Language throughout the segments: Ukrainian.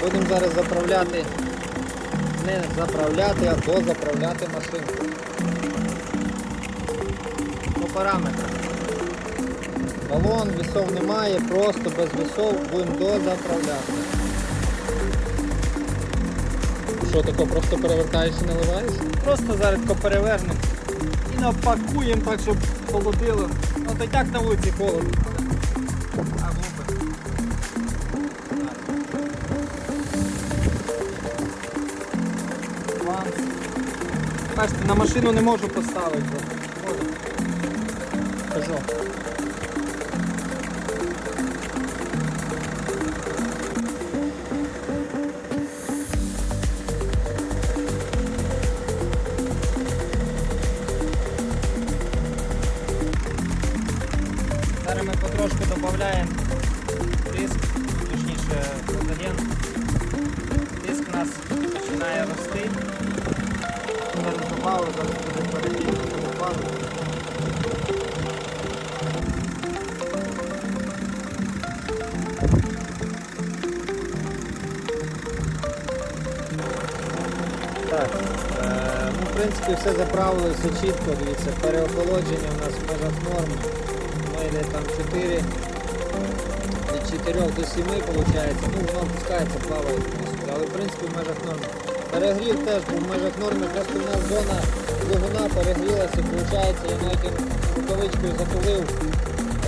Будемо зараз заправляти. Не заправляти, а дозаправляти машинку. По параметрах. Балон, вісов немає, просто без вісов будемо дозаправляти. Що таке, просто перевертаєш і наливаєш? Просто зараз перевернемо і напакуємо так, щоб холодило. Ну то й так на вулиці холодно. Бачите, на машину не можу поставити. Кажу. Зараз ми потрошку додаємо тиск, точніше. Тиск у нас починає рости. Добавили, зараз буде перехід на. Так, е, ну, в принципі, все заправили, все чітко, дивіться, переохолодження у нас в межах норми. Воно йде там 4, від 4 до 7 виходить, ну воно опускається, плаває туди-сюди, але в принципі в межах норми. Перегрів теж був в межах норми, просто у нас зона двигуна перегрілася, виходить, я навіть рукавичкою затулив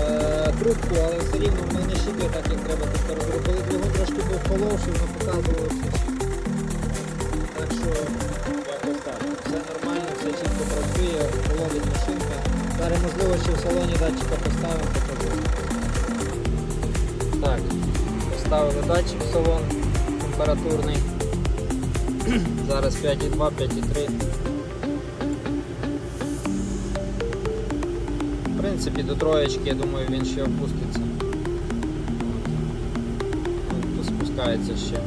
е, трубку, але все рівно воно не щитує так, як треба. Тобто, коли двигун трошки був холовший, воно показувало. Так що якось так. Все нормально, все чітко працює, ловить машинка. Зараз можливо ще в салоні датчика поставимо, поставили датчик в салон температурний. Зараз 5,2, 5,3. В принципі, до троєчки, я думаю, він ще опуститься. От, Спускається ще.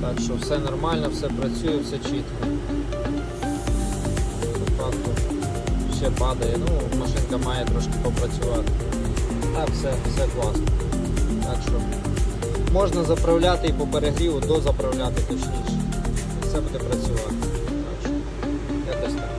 Так що все нормально, все працює, все чітко. По факту ще падає, ну машинка має трошки попрацювати. Так, все, все класно. Так що можна заправляти і по перегріву, дозаправляти точніше. Все буде працювати. Так що якось так.